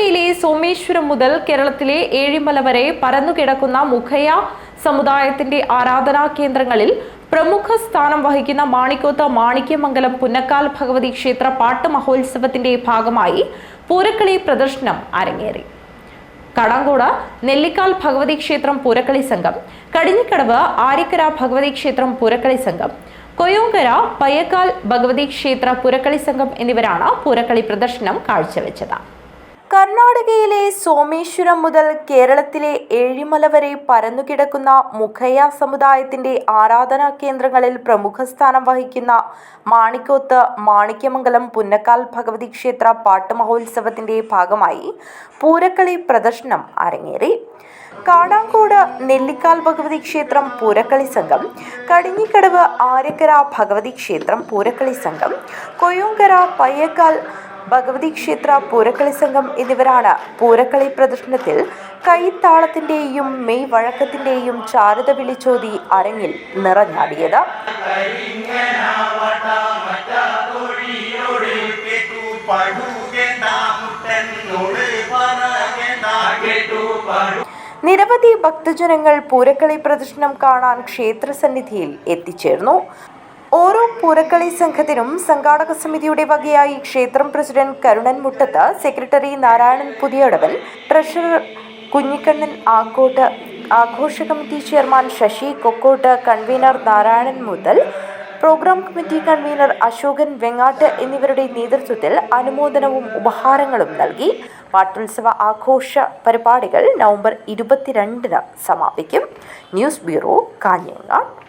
കർണാടകയിലെ സോമേശ്വരം മുതൽ കേരളത്തിലെ ഏഴിമല വരെ പരന്നുകിടക്കുന്ന മുഖയ സമുദായത്തിന്റെ ആരാധനാ കേന്ദ്രങ്ങളിൽ പ്രമുഖ സ്ഥാനം വഹിക്കുന്ന മാണിക്കോത്ത് മാണിക്യമംഗലം പുന്നക്കാൽ ഭഗവതി ക്ഷേത്ര പാട്ട് മഹോത്സവത്തിന്റെ ഭാഗമായി പൂരക്കളി പ്രദർശനം അരങ്ങേറി. കടങ്കോട് നെല്ലിക്കാൽ ഭഗവതി ക്ഷേത്രം പൂരക്കളി സംഘം കടിഞ്ഞിക്കടവ് ആര്യക്കര ഭഗവതി ക്ഷേത്രം പൂരക്കളി സംഘം കൊയോങ്കര പയ്യക്കാൽ ഭഗവതി ക്ഷേത്ര പുരക്കളി സംഘം എന്നിവരാണ് പൂരക്കളി പ്രദർശനം കാഴ്ചവെച്ചത്. കർണാടകയിലെ സോമേശ്വരം മുതൽ കേരളത്തിലെ ഏഴിമല വരെ പരന്നുകിടക്കുന്ന മുഖയ സമുദായത്തിന്റെ ആരാധനാ കേന്ദ്രങ്ങളിൽ പ്രമുഖ സ്ഥാനം വഹിക്കുന്ന മാണിക്കോത്ത് മാണിക്യമംഗലം പുന്നക്കാൽ ഭഗവതി ക്ഷേത്ര പാട്ട് മഹോത്സവത്തിന്റെ ഭാഗമായി പൂരക്കളി പ്രദർശനം അരങ്ങേറി. കാടാങ്കോട് നെല്ലിക്കാൽ ഭഗവതി ക്ഷേത്രം പൂരക്കളി സംഘം കടിഞ്ഞിക്കടവ് ആര്യക്കര ഭഗവതി ക്ഷേത്രം പൂരക്കളി സംഘം കൊയ്യോങ്കര പയ്യക്കാൽ ഭഗവതി ക്ഷേത്ര പൂരക്കളി സംഘം എന്നിവരാണ് പൂരക്കളി പ്രദർശനത്തിൽ കൈത്താളത്തിന്റെയും മെയ് വഴക്കത്തിന്റെയും ചാരുത വിളിച്ചോതി അരങ്ങിൽ നിറഞ്ഞാടിയത്. നിരവധി ഭക്തജനങ്ങൾ പൂരക്കളി പ്രദർശനം കാണാൻ ക്ഷേത്ര സന്നിധിയിൽ എത്തിച്ചേർന്നു. ഓരോ പൂരക്കളി സംഘത്തിനും സംഘാടക സമിതിയുടെ വകയായി ക്ഷേത്രം president Karunan Muttath secretary Narayanan Puthiyadavan treasurer Kunhikannan Akkott ആഘോഷ committee chairman Sasi Kokkott convener Narayanan മുതൽ programme committee convener Ashokan Vengatt എന്നിവരുടെ നേതൃത്വത്തിൽ അനുമോദനവും ഉപഹാരങ്ങളും നൽകി. പാട്ടുത്സവ ആഘോഷ പരിപാടികൾ നവംബർ ഇരുപത്തിരണ്ടിന് സമാപിക്കും. News bureau Kanhangad